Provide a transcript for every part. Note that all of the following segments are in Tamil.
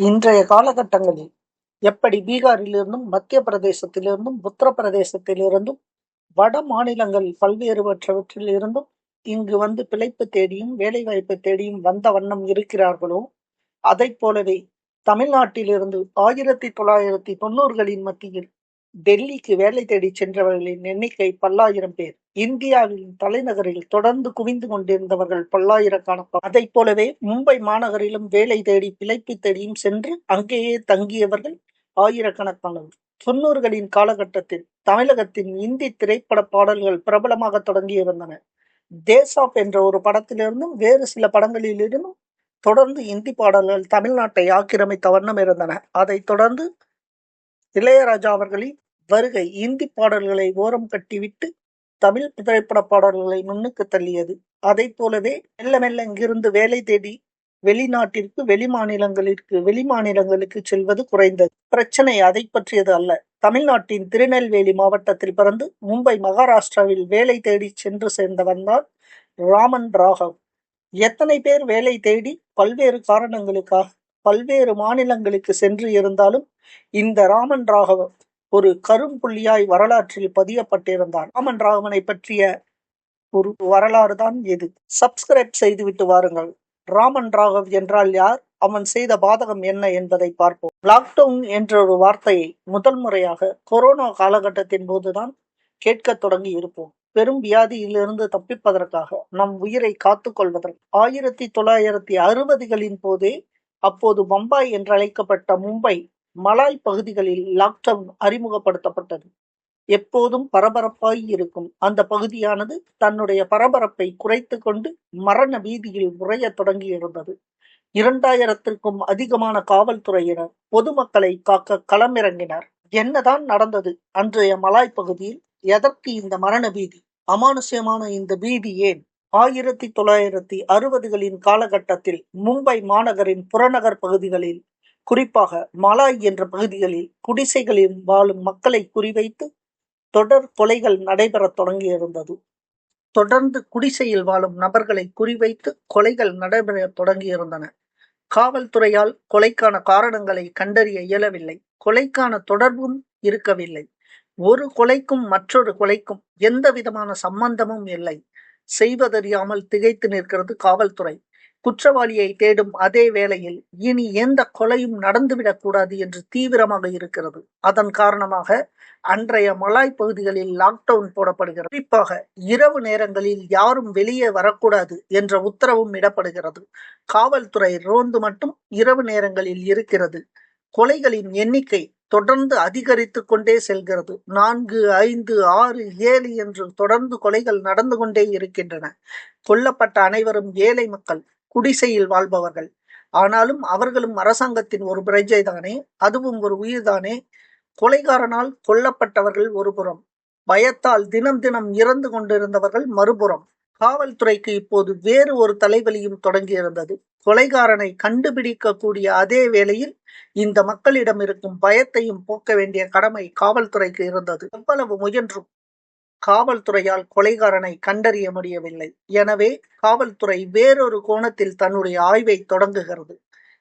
இன்றைய காலகட்டங்களில் எப்படி பீகாரிலிருந்தும், மத்திய பிரதேசத்திலிருந்தும், உத்தரப்பிரதேசத்திலிருந்தும், வட மாநிலங்கள் பல்வேறுபட்டவற்றில் இருந்தும் இங்கு வந்து பிழைப்பு தேடியும், வேலைவாய்ப்பு தேடியும் வந்த வண்ணம் இருக்கிறார்களோ, அதைப் போலவே தமிழ்நாட்டிலிருந்து ஆயிரத்தி தொள்ளாயிரத்தி தொண்ணூறுகளின் மத்தியில் டெல்லிக்கு வேலை தேடி சென்றவர்களின் எண்ணிக்கை பல்லாயிரம் பேர். இந்தியாவின் தலைநகரில் தொடர்ந்து குவிந்து கொண்டிருந்தவர்கள் பல்லாயிரக்கணக்கானோர். அதைப் போலவே மும்பை மாநகரிலும் வேலை தேடி பிழைப்பு தேடியும் சென்று அங்கேயே தங்கியவர்கள் ஆயிரக்கணக்கானவர் தொண்ணூறுகளின் காலகட்டத்தில் தமிழகத்தின் இந்தி திரைப்பட பாடல்கள் பிரபலமாக தொடங்கி இருந்தன தேசாப் என்ற ஒரு படத்திலிருந்தும், வேறு சில படங்களிலிருந்தும் தொடர்ந்து இந்தி பாடல்கள் தமிழ்நாட்டை ஆக்கிரமித்த வண்ணம் இருந்தன. அதைத் தொடர்ந்து இளையராஜா அவர்களின் வருகை இந்தி பாடல்களை ஓரம் கட்டிவிட்டு தமிழ் திரைப்பட பாடல்களை முன்னுக்கு தள்ளியது. அதைப் போலவே மெல்ல மெல்ல இங்கிருந்து வேலை தேடி வெளிநாட்டிற்கு, வெளிமாநிலங்களிற்கு வெளிமாநிலங்களுக்கு செல்வது குறைந்தது. பிரச்சனை அதை பற்றியது அல்ல. தமிழ்நாட்டின் திருநெல்வேலி மாவட்டத்தில் பிறந்து மும்பை, மகாராஷ்டிராவில் வேலை தேடி சென்று சேர்ந்தவன்தான் ராமன் ராகவ். எத்தனை பேர் வேலை தேடி பல்வேறு காரணங்களுக்காக பல்வேறு மாநிலங்களுக்கு சென்று இருந்தாலும் இந்த ராமன் ராகவ் ஒரு கரும்புள்ளியாய் வரலாற்றில் பதியப்பட்டிருந்தான். ராமன் ராவனை பற்றிய ஒரு வரலாறு தான் இது. சப்ஸ்கிரைப் செய்துவிட்டு வாருங்கள். ராமன் ராகவ் என்றால் யார்? அவன் செய்த பாதகம் என்ன என்பதை பார்ப்போம். லாக்டவுன் என்ற ஒரு வார்த்தையை முதல் முறையாக கொரோனா காலகட்டத்தின் போதுதான் கேட்கத் தொடங்கி இருப்போம். பெரும் வியாதியிலிருந்து தப்பிப்பதற்காக, நம் உயிரை காத்து கொள்வதற்கு. ஆயிரத்தி தொள்ளாயிரத்தி அறுபதுகளின் போதே அப்போது பம்பாய் என்றழைக்கப்பட்ட மும்பை, மலாய் பகுதிகளில் லாக்டவுன் அறிமுகப்படுத்தப்பட்டது. எப்போதும் பரபரப்பாய் இருக்கும் அந்த பகுதியானது தன்னுடைய பரபரப்பை குறைத்துக் கொண்டு மரண பீதியில் உறையத் தொடங்கியிருந்தது. இரண்டாயிரத்திற்கும் அதிகமான காவல்துறையினர் பொதுமக்களை காக்க களமிறங்கினர். என்னதான் நடந்தது அன்றைய மலாய் பகுதியில்? எதற்கு இந்த மரண பீதி? அமானுஷ்யமான இந்த பீதி ஏன்? ஆயிரத்தி தொள்ளாயிரத்தி அறுபதுகளின் காலகட்டத்தில் மும்பை மாநகரின் புறநகர் பகுதிகளில், குறிப்பாக மலாய் என்ற பகுதிகளில் குடிசைகளில் வாழும் மக்களை குறிவைத்து தொடர் கொலைகள் நடைபெறத் தொடங்கியிருந்தது. தொடர்ந்து குடிசையில் வாழும் நபர்களை குறிவைத்து கொலைகள் நடைபெற தொடங்கியிருந்தன. காவல்துறையால் கொலைக்கான காரணங்களை கண்டறிய இயலவில்லை. கொலைக்கான தொடர்பும் இருக்கவில்லை. ஒரு கொலைக்கும் மற்றொரு கொலைக்கும் எந்த விதமான சம்பந்தமும் இல்லை. செய்வதறியாமல் திகைத்து நிற்கிறது காவல்துறை. குற்றவாளியை தேடும் அதே வேளையில், இனி எந்த கொலையும் நடந்துவிடக் கூடாது என்று தீவிரமாக இருக்கிறது. அதன் காரணமாக அன்றைய மலாய் பகுதிகளில் லாக்டவுன் போடப்படுகிறது. குறிப்பாக இரவு நேரங்களில் யாரும் வெளியே வரக்கூடாது என்ற உத்தரவும் இடப்படுகிறது. காவல்துறை ரோந்து மட்டும் இரவு நேரங்களில் இருக்கிறது. கொலைகளின் எண்ணிக்கை தொடர்ந்து அதிகரித்து கொண்டே செல்கிறது. நான்கு, ஐந்து, ஆறு, ஏழு என்று தொடர்ந்து கொலைகள் நடந்து கொண்டே இருக்கின்றன. கொல்லப்பட்ட அனைவரும் ஏழை மக்கள். குடிசையில் வாழ்பவர்கள். ஆனாலும் அவர்களும் அரசாங்கத்தின் ஒரு பிரஜைதானே. அதுவும் ஒரு உயிர்தானே. கொலைகாரனால் கொல்லப்பட்டவர்கள் ஒருபுறம். பயத்தால் தினம் தினம் இறந்து கொண்டிருந்தவர்கள் மறுபுறம். காவல்துறைக்கு இப்போது வேறு ஒரு தலைவலியும் தொடங்கியிருந்தது. கொலைகாரனை கண்டுபிடிக்கக்கூடிய அதே வேளையில், இந்த மக்களிடம் இருக்கும் பயத்தையும் போக்க வேண்டிய கடமை காவல்துறைக்கு இருந்தது. எவ்வளவு முயன்றும் காவல்துறையால் கொலைகாரனை கண்டறிய முடியவில்லை. எனவே காவல்துறை வேறொரு கோணத்தில் தன்னுடைய ஆய்வை தொடங்குகிறது.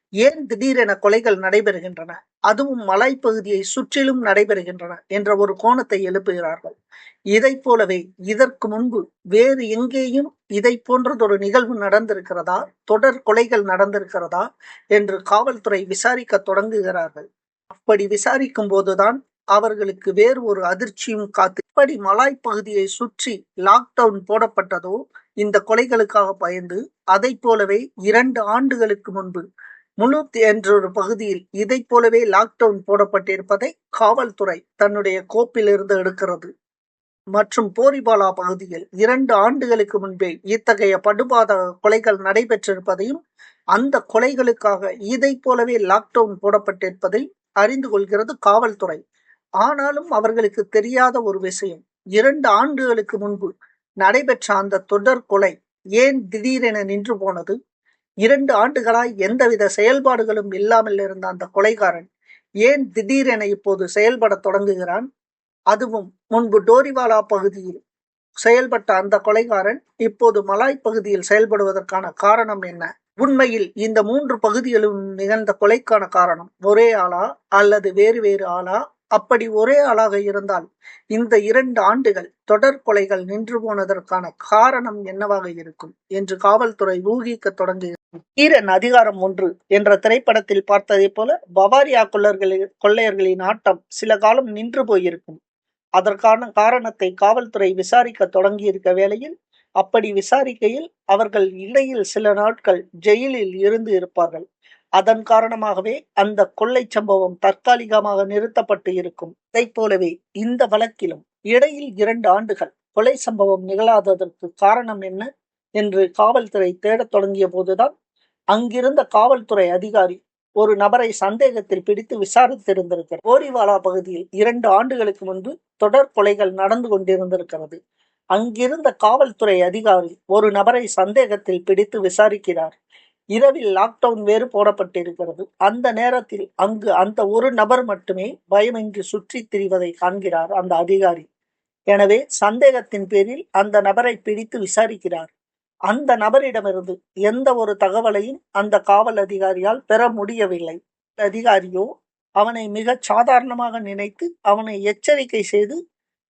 ஏன் திடீரென கொலைகள் நடைபெறுகின்றன? அதுவும் மலைப்பகுதியை சுற்றிலும் நடைபெறுகின்றன என்ற ஒரு கோணத்தை எழுப்புகிறார்கள். இதை போலவே இதற்கு முன்பு வேறு எங்கேயும் இதைப் போன்றதொரு நிகழ்வு நடந்திருக்கிறதா? தொடர் கொலைகள் நடந்திருக்கிறதா? என்று காவல்துறை விசாரிக்க தொடங்குகிறார்கள். அப்படி விசாரிக்கும் போதுதான் அவர்களுக்கு வேறு ஒரு அதிர்ச்சியும் காத்து எப்படி மலாய் பகுதியை சுற்றி லாக்டவுன் போடப்பட்டதோ இந்த கொலைகளுக்காக பயந்து, அதைப் போலவே இரண்டு ஆண்டுகளுக்கு முன்பு முழுத் என்ற ஒரு பகுதியில் இதைப் போலவே லாக்டவுன் போடப்பட்டிருப்பதை காவல்துறை தன்னுடைய கோப்பிலிருந்து எடுக்கிறது. மற்றும் போரிபாலா பகுதியில் இரண்டு ஆண்டுகளுக்கு முன்பே இத்தகைய படுபாத கொலைகள் நடைபெற்றிருப்பதையும், அந்த கொலைகளுக்காக இதைப் போலவே லாக்டவுன் போடப்பட்டிருப்பதை அறிந்து கொள்கிறது காவல்துறை. ஆனாலும் அவர்களுக்கு தெரியாத ஒரு விஷயம். இரண்டு ஆண்டுகளுக்கு முன்பு நடைபெற்ற அந்த தொடர் கொலை ஏன் திடீரென நின்று போனது? இரண்டு ஆண்டுகளாய் எந்தவித செயல்பாடுகளும் இல்லாமல் இருந்த அந்த கொலைகாரன் ஏன் திடீரென இப்போது செயல்பட தொடங்குகிறான்? அதுவும் முன்பு டோரிவாலா பகுதியில் செயல்பட்ட அந்த கொலைகாரன் இப்போது மலாய் பகுதியில் செயல்படுவதற்கான காரணம் என்ன? உண்மையில் இந்த மூன்று பகுதிகளும் நிகழ்ந்த கொலைக்கான காரணம் ஒரே ஆளா அல்லது வேறு வேறு ஆளா அப்படி ஒரே ஆளாக இருந்தால் இந்த இரண்டு ஆண்டுகள் தொடர் கொலைகள் நின்று போனதற்கான காரணம் என்னவாக இருக்கும்? என்று காவல்துறை ஊகிக்க தொடங்குகிறது. ஈரன் அதிகாரம் ஒன்று என்ற திரைப்படத்தில் பார்த்ததை போல பவாரியா கொள்ளர்களின் கொள்ளையர்களின் ஆட்டம் சில காலம் நின்று போயிருக்கும். அதற்கான காரணத்தை காவல்துறை விசாரிக்க தொடங்கியிருக்க வேளையில் அப்படி விசாரிக்கையில் அவர்கள் இடையில் சில நாட்கள் ஜெயிலில் இருந்து இருப்பார்கள். அதன் காரணமாகவே அந்த கொள்ளை சம்பவம் தற்காலிகமாக நிறுத்தப்பட்டு இருக்கும். இதைப் போலவே இந்த வழக்கிலும் இடையில் இரண்டு ஆண்டுகள் கொலை சம்பவம் நிகழாததற்கு காரணம் என்ன என்று காவல்துறை தேடத் தொடங்கிய போதுதான் அங்கிருந்த காவல்துறை அதிகாரி ஒரு நபரை சந்தேகத்தில் பிடித்து விசாரித்திருந்திருக்கிறார். கோரிவாலா பகுதியில் இரண்டு ஆண்டுகளுக்கு முன்பு தொடர் கொலைகள் நடந்து கொண்டிருந்திருக்கிறது. அங்கிருந்த காவல்துறை அதிகாரி ஒரு நபரை சந்தேகத்தில் பிடித்து விசாரிக்கிறார். இரவில் லாக்டவுன் வேறு போடப்பட்டிருக்கிறது. அந்த நேரத்தில் அங்கு அந்த ஒரு நபர் மட்டுமே பயமின்றி சுற்றித் திரிவதை காண்கிறார் அந்த அதிகாரி. எனவே சந்தேகத்தின் பேரில் அந்த நபரை பிடித்து விசாரிக்கிறார். அந்த நபரிடமிருந்து எந்த ஒரு தகவலையும் அந்த காவல் அதிகாரியால் பெற முடியவில்லை. அதிகாரியோ அவனை மிக சாதாரணமாக நினைத்து அவனை எச்சரிக்கை செய்து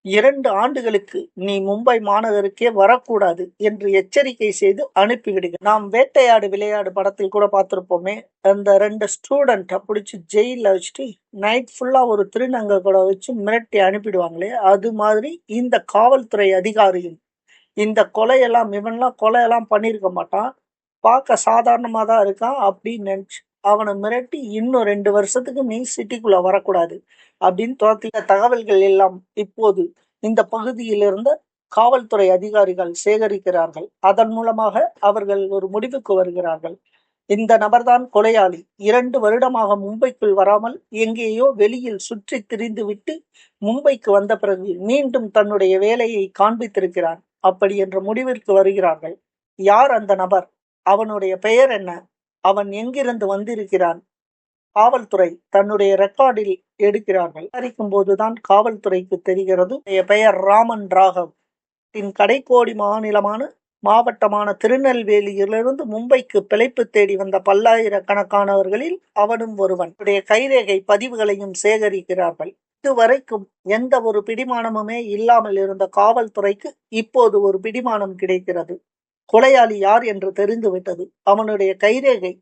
இரண்டு ஆண்டுகளுக்கு நீ மும்பை மாநகருக்கே வரக்கூடாது என்று எச்சரிக்கை செய்து அனுப்பிவிடுங்க நாம் வேட்டையாடு விளையாடு படத்தில் கூட பார்த்துருப்போமே அந்த ரெண்டு ஸ்டூடெண்ட்டை பிடிச்சி ஜெயிலில் வச்சுட்டு நைட் ஃபுல்லா ஒரு திருநங்கை கூட வச்சு மிரட்டி அனுப்பிடுவாங்களே அது மாதிரி இந்த காவல்துறை அதிகாரியும் இந்த கொலையெல்லாம் இவன்லாம் கொலையெல்லாம் பண்ணியிருக்க மாட்டான் பார்க்க சாதாரணமாக தான் இருக்கான் அப்படின்னு நினச்சி அவனை மிரட்டி இன்னும் ரெண்டு வருஷத்துக்கு நீ சிட்டிக்குள்ள வரக்கூடாது அப்படின்னு துரத்திய தகவல்கள் எல்லாம் இப்போது இந்த பகுதியில் இருந்த காவல்துறை அதிகாரிகள் சேகரிக்கிறார்கள். அதன் மூலமாக அவர்கள் ஒரு முடிவுக்கு வருகிறார்கள். இந்த நபர்தான் கொலையாளி. இரண்டு வருடமாக மும்பைக்குள் வராமல் எங்கேயோ வெளியில் சுற்றி திரிந்து விட்டு மும்பைக்கு வந்த பிறகு மீண்டும் தன்னுடைய வேலையை காண்பித்திருக்கிறான் அப்படி என்ற முடிவிற்கு வருகிறார்கள். யார் அந்த நபர்? அவனுடைய பெயர் என்ன? அவன் எங்கிருந்து வந்திருக்கிறான்? காவல்துறை தன்னுடைய ரெக்கார்டில் எடுக்கிறார்கள். விசாரிக்கும் போதுதான் காவல்துறைக்கு தெரிகிறது. பெயர் ராமன் ராகவ். இன் கடைக்கோடி மாநிலமான மாவட்டமான திருநெல்வேலியிலிருந்து மும்பைக்கு பிழைப்பு தேடி வந்த பல்லாயிரக்கணக்கானவர்களில் அவனும் ஒருவன். கைரேகை பதிவுகளையும் சேகரிக்கிறார்கள். இதுவரைக்கும் எந்த ஒரு பிடிமானமுமே இல்லாமல் இருந்த காவல்துறைக்கு இப்போது ஒரு பிடிமானம் கிடைக்கிறது. கொலையாளி யார் என்று தெரிந்துவிட்டது. அவனுடைய கைரேகை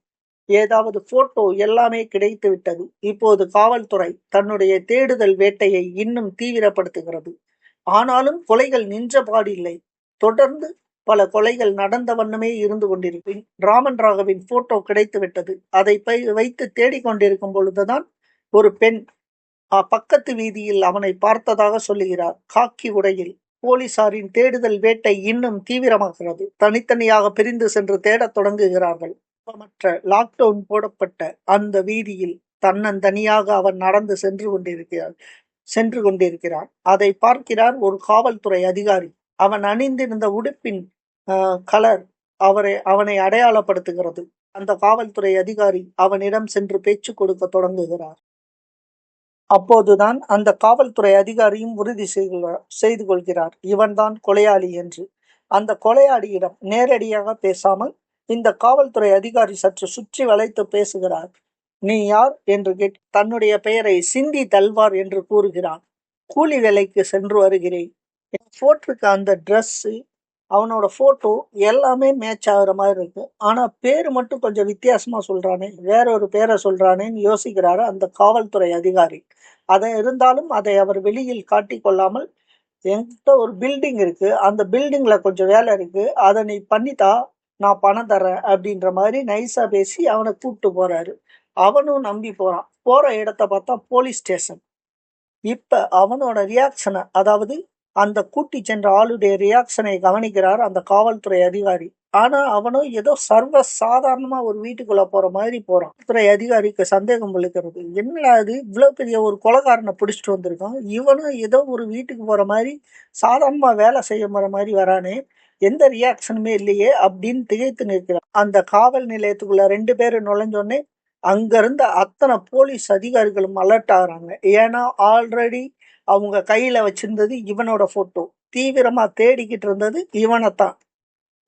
ஏதாவது போட்டோ எல்லாமே கிடைத்து விட்டது. இப்போது காவல்துறை தன்னுடைய தேடுதல் வேட்டையை இன்னும் தீவிரப்படுத்துகிறது. ஆனாலும் கொலைகள் நின்ற பாடில்லை. தொடர்ந்து பல கொலைகள் நடந்த வண்ணமே இருந்து கொண்டிருப்பேன் ராமன் ராகவின் போட்டோ கிடைத்து விட்டது. அதை வைத்து தேடிக்கொண்டிருக்கும் பொழுதுதான் ஒரு பெண் பக்கத்து வீதியில் அவனை பார்த்ததாக சொல்லுகிறார். காக்கி உடையில். போலீசாரின் தேடுதல் வேட்டை இன்னும் தீவிரமாகிறது. தனித்தனியாக பிரிந்து சென்று தேடத் தொடங்குகிறார்கள். மற்ற லாக்டவுன் போடப்பட்ட அந்த வீதியில் தன்னந்தனியாக அவன் நடந்து சென்று கொண்டிருக்கிறார் சென்று கொண்டிருக்கிறான். அதை பார்க்கிறார் ஒரு காவல்துறை அதிகாரி. அவன் அணிந்திருந்த உடுப்பின் கலர் அவரை அவனை அடையாளப்படுத்துகிறது. அந்த காவல்துறை அதிகாரி அவனிடம் சென்று பேச்சு கொடுக்க தொடங்குகிறார். அப்போதுதான் அந்த காவல்துறை அதிகாரியும் உறுதி செய்து கொள்கிறார் இவன்தான் கொலையாளி என்று. அந்த கொலையாளியிடம் நேரடியாக பேசாமல் இந்த காவல்துறை அதிகாரி சற்று சுற்றி வளைத்து பேசுகிறார். நீ யார்? என்று கேட் தன்னுடைய பெயரை சிந்தி தல்வார் என்று கூறுகிறான் கூலி வேலைக்கு சென்று வருகிறேன். போட்டிருக்க அந்த ட்ரெஸ்ஸு அவனோட ஃபோட்டோ எல்லாமே மேட்ச் ஆகுற மாதிரி இருக்கு. ஆனால் பேர் மட்டும் கொஞ்சம் வித்தியாசமாக சொல்கிறானே வேற ஒரு பேரை சொல்கிறானேன்னு யோசிக்கிறாரு அந்த காவல்துறை அதிகாரி. அதை இருந்தாலும் அதை அவர் வெளியில் காட்டி கொள்ளாமல் என்கிட்ட ஒரு பில்டிங் இருக்குது அந்த பில்டிங்கில் கொஞ்சம் வேலை இருக்குது அதை நீ பண்ணித்தா நான் பணம் தரேன் அப்படின்ற மாதிரி நைஸாக பேசி அவனை கூப்பிட்டு போகிறாரு அவனும் நம்பி போகிறான் போகிற இடத்த பார்த்தா போலீஸ் ஸ்டேஷன் இப்போ அவனோட ரியாக்ஷனை அதாவது அந்த கூட்டி சென்ற ஆளுடைய ரியாக்ஷனை கவனிக்கிறார் அந்த காவல்துறை அதிகாரி. ஆனா அவனும் ஏதோ சர்வ சாதாரணமா ஒரு வீட்டுக்குள்ள போற மாதிரி போறான். துறை அதிகாரிக்கு சந்தேகம் விழுக்கிறது. என்னடா அது இவ்வளவு பெரிய ஒரு கொலகாரனை பிடிச்சிட்டு வந்திருக்கான். இவனும் ஏதோ ஒரு வீட்டுக்கு போற மாதிரி சாதாரணமா வேலை செய்ய போற மாதிரி வரானே. எந்த ரியாக்ஷனுமே இல்லையே அப்படின்னு திகைத்து நிற்கிறான் அந்த காவல் நிலையத்துக்குள்ள ரெண்டு பேரும் நுழைஞ்சோடனே அங்க இருந்த அத்தனை போலீஸ் அதிகாரிகளும் அலர்ட் ஆகுறாங்க. ஏன்னா ஆல்ரெடி அவங்க கையில வச்சிருந்தது இவனோட போட்டோ தீவிரமா தேடிக்கிட்டு இருந்தது இவனைத்தான்.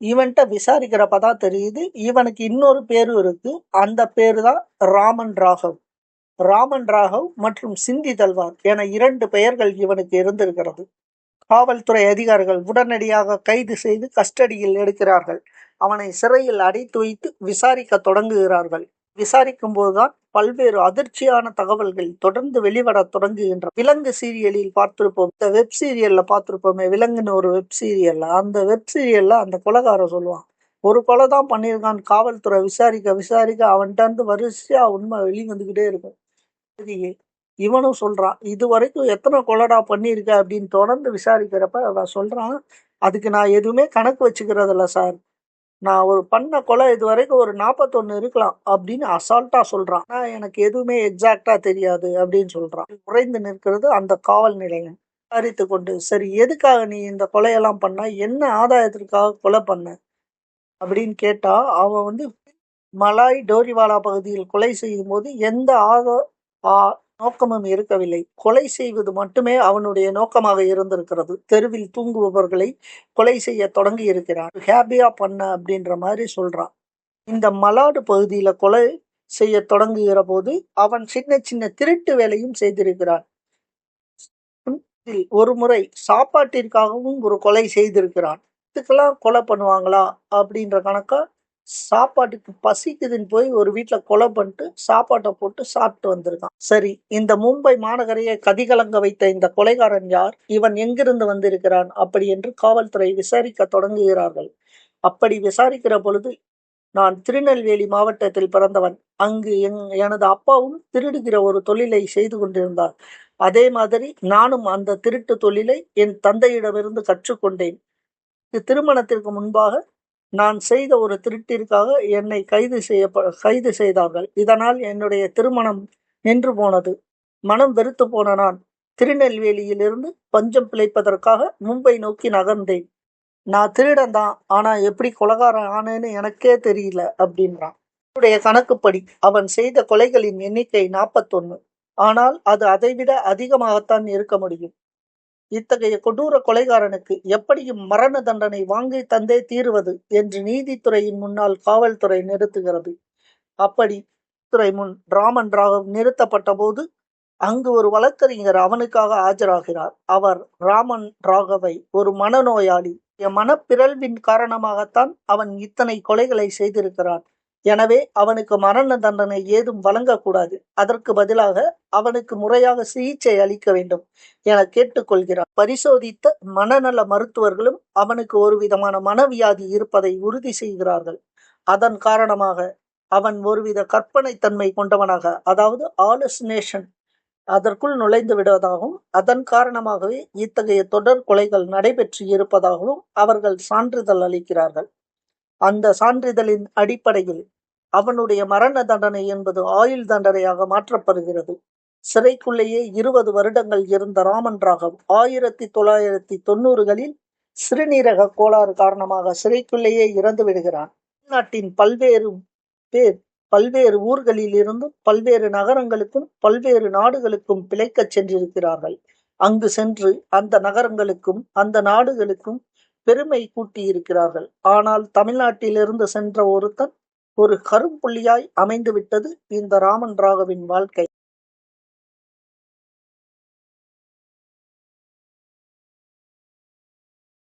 இவன்கிட்ட விசாரிக்கிறப்ப தான் தெரியுது இவனுக்கு இன்னொரு பேரும் இருக்கு. அந்த பேரு தான் ராமன் ராகவ். ராமன் ராகவ் மற்றும் சிந்தி தல்வார் என இரண்டு பெயர்கள் இவனுக்கு இருந்திருக்கிறது. காவல்துறை அதிகாரிகள் உடனடியாக கைது செய்து கஸ்டடியில் எடுக்கிறார்கள். அவனை சிறையில் அடைத்து வைத்து விசாரிக்க தொடங்குகிறார்கள். விசாரிக்கும் போதுதான் பல்வேறு அதிர்ச்சியான தகவல்கள் தொடர்ந்து வெளிவர தொடங்குகின்ற விலங்கு சீரியலில் பார்த்திருப்போம். இந்த வெப் சீரியல்ல பார்த்திருப்போமே விலங்குன்னு ஒரு வெப் சீரியல்ல அந்த வெப் சீரியல்ல அந்த கொலைகாரன் சொல்லுவான் ஒரு கொலை தான் பண்ணியிருக்கான் காவல்துறை விசாரிக்க விசாரிக்க அவன்கிட்ட இருந்து வரிசையா உண்மை வெளி வந்துகிட்டே இருக்கும் இவனும் சொல்றான் இது வரைக்கும் எத்தனை கொலடா பண்ணியிருக்க? அப்படின்னு தொடர்ந்து விசாரிக்கிறப்ப அவன் சொல்றான் அதுக்கு நான் எதுவுமே கணக்கு வச்சுக்கிறதில்ல சார். நான் ஒரு பண்ண கொலை இது வரைக்கும் ஒரு நாற்பத்தொன்னு இருக்கலாம் அப்படின்னு அசால்ட்டாக சொல்கிறான் நான் எனக்கு எதுவுமே எக்ஸாக்டாக தெரியாது அப்படின்னு சொல்கிறான் உறைந்து நிற்கிறது அந்த காவல் நிலையம். அறித்து கொண்டு சரி எதுக்காக நீ இந்த கொலையெல்லாம் பண்ண? என்ன ஆதாயத்திற்காக கொலை பண்ண? அப்படின்னு கேட்டால் அவன் வந்து மலாய் டோரிவாலா பகுதியில் கொலை செய்யும் போது எந்த ஆதா ஆ- நோக்கமும் இருக்கவில்லை. கொலை செய்வது மட்டுமே அவனுடைய நோக்கமாக இருந்திருக்கிறது. தெருவில் தூங்குபவர்களை கொலை செய்ய தொடங்கி இருக்கிறான் ஹேப்பியா பண்ண அப்படின்ற மாதிரி சொல்றான். இந்த மலாடு பகுதியில கொலை செய்ய தொடங்குகிற போது அவன் சின்ன சின்ன திருட்டு வேலையும் செய்திருக்கிறான். ஒரு முறை சாப்பாட்டிற்காகவும் ஒரு கொலை செய்திருக்கிறான். இதுக்கெல்லாம் கொலை பண்ணுவாங்களா அப்படின்ற கணக்கா சாப்பாட்டுக்கு பசிக்குதுன்னு போய் ஒரு வீட்டில் கொலை பண்ணிட்டு சாப்பாட்டை போட்டு சாப்பிட்டு வந்திருக்கான். சரி இந்த மும்பை மாநகரையை கதிகலங்க வைத்த இந்த கொலைகாரன் யார்? இவன் எங்கிருந்து வந்திருக்கிறான் அப்படி என்று காவல்துறை விசாரிக்க தொடங்குகிறார்கள். அப்படி விசாரிக்கிற பொழுது நான் திருநெல்வேலி மாவட்டத்தில் பிறந்தவன். அங்கு எங் எனது அப்பாவும் திருடுகிற ஒரு தொழிலை செய்து கொண்டிருந்தார். அதே மாதிரி நானும் அந்த திருட்டு தொழிலை என் தந்தையிடமிருந்து கற்றுக்கொண்டேன். இது திருமணத்திற்கு முன்பாக நான் செய்த ஒரு திருட்டிற்காக என்னை கைது செய்ய கைது செய்தார்கள். இதனால் என்னுடைய திருமணம் நின்று போனது. மனம் வெறுத்து போன நான் திருநெல்வேலியிலிருந்து பஞ்சம் பிழைப்பதற்காக மும்பை நோக்கி நகர்ந்தேன். நான் திருடன் தான் ஆனா எப்படி கொலகாரன் ஆனேன்னு எனக்கே தெரியல அப்படின்றான். அவனுடைய கணக்குப்படி அவன் செய்த கொலைகளின் எண்ணிக்கை நாற்பத்தொன்னு ஆனால் அது அதைவிட அதிகமாகத்தான் இருக்க முடியும். இத்தகைய கொடூர கொலைகாரனுக்கு எப்படியும் மரண தண்டனை வாங்கி தந்தே தீருவது என்று நீதித்துறையின் முன்னால் காவல்துறை நிறுத்துகிறது. அப்படி துறை முன் ராமன் ராகவ் நிறுத்தப்பட்ட போது அங்கு ஒரு வழக்கறிஞர் அவனுக்காக ஆஜராகிறார். அவர் ராமன் ராகவை ஒரு மனநோயாளி. என் மனப்பிறழ்வின் காரணமாகத்தான் அவன் இத்தனை கொலைகளை செய்திருக்கிறான். எனவே அவனுக்கு மரண தண்டனை ஏதும் வழங்கக்கூடாது. அதற்கு பதிலாக அவனுக்கு முறையாக சிகிச்சை அளிக்க வேண்டும் என கேட்டுக்கொள்கிறார் பரிசோதித்த மனநல மருத்துவர்களும் அவனுக்கு ஒரு விதமான மனவியாதி இருப்பதை உறுதி செய்கிறார்கள். அதன் காரணமாக அவன் ஒருவித கற்பனை தன்மை கொண்டவனாக அதாவது ஆலுசினேஷன் அதற்குள் நுழைந்து விடுவதாகவும் அதன் காரணமாகவே இத்தகைய தொடர் கொலைகள் நடைபெற்று இருப்பதாகவும் அவர்கள் சான்றிதழ் அளிக்கிறார்கள். அந்த சான்றிதழின் அடிப்படையில் அவனுடைய மரண தண்டனை என்பது ஆயுள் தண்டனையாக மாற்றப்படுகிறது. சிறைக்குள்ளேயே இருபது வருடங்கள் இருந்த ராமன் ராகவ் ஆயிரத்தி தொள்ளாயிரத்தி தொண்ணூறுகளில் சிறுநீரக கோளாறு காரணமாக சிறைக்குள்ளேயே இறந்து விடுகிறான். நாட்டின் பல்வேறு பேர் பல்வேறு ஊர்களில் இருந்தும் பல்வேறு நகரங்களுக்கும் பல்வேறு நாடுகளுக்கும் பிழைக்கச் சென்றிருக்கிறார்கள். அங்கு சென்று அந்த நகரங்களுக்கும் அந்த நாடுகளுக்கும் பெருமை கூட்டியிருக்கிறார்கள். ஆனால் தமிழ்நாட்டிலிருந்து சென்ற ஒருத்தன் ஒரு கரும்புள்ளியாய் அமைந்துவிட்டது இந்த ராமன் ராகவின் வாழ்க்கை.